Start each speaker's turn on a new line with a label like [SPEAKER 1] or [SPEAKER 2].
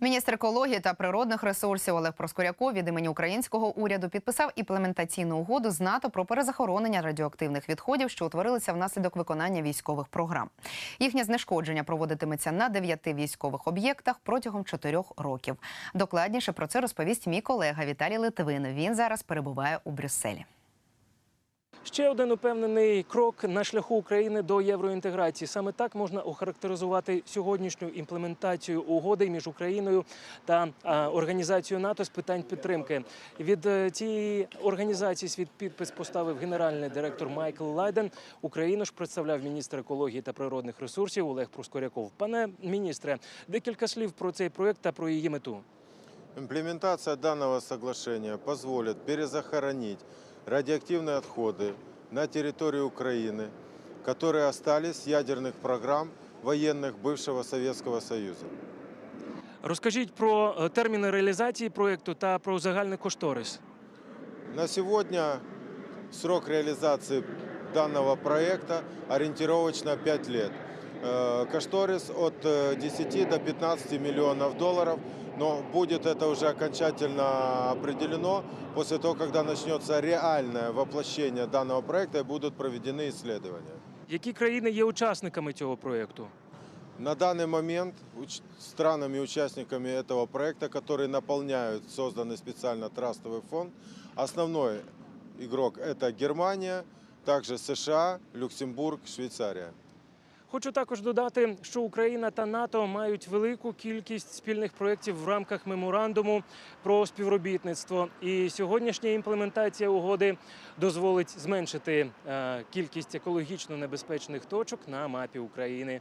[SPEAKER 1] Міністр екології та природних ресурсів Олег Проскуряков від імені українського уряду підписав імплементаційну угоду з НАТО про перезахоронення радіоактивних відходів, що утворилися внаслідок виконання військових програм. Їхнє знешкодження проводитиметься на дев'яти військових об'єктах протягом чотирьох років. Докладніше про це розповість мій колега Віталій Литвин. Він зараз перебуває у Брюсселі.
[SPEAKER 2] Ще один упевнений крок на шляху України до євроінтеграції. Саме так можна охарактеризувати сьогоднішню імплементацію угоди між Україною та організацією НАТО з питань підтримки. Від е, цієї організації свій підпис поставив генеральний директор Майкл Лайден. Україну ж представляв міністр екології та природних ресурсів Олег Проскоряков. Пане міністре, декілька слів про цей проект та про її мету.
[SPEAKER 3] Имплементация данного соглашения позволит перезахоронить радиоактивные отходы на территории Украины, которые остались с ядерных программ военных бывшего Советского Союза.
[SPEAKER 2] Розкажіть про е, терміни реалізації проекту та про загальний кошторис.
[SPEAKER 3] На сегодня срок реализации данного проекта ориентировочно 5 лет. Э, Кошторис от э, 10 до 15 миллионов долларов, но будет это уже окончательно определено после того, когда начнется реальное воплощение данного проекта и будут проведены исследования.
[SPEAKER 2] Які країни є учасниками цього проекту?
[SPEAKER 3] На данный момент уч- странами-участниками этого проекта, которые наполняют созданный специально трастовый фонд, основной игрок – это Германия, также США, Люксембург, Швейцария.
[SPEAKER 2] Хочу також додати, що Україна та НАТО мають велику кількість спільних проєктів в рамках меморандуму про співробітництво. І сьогоднішня імплементація угоди дозволить зменшити е, кількість екологічно небезпечних точок на мапі України.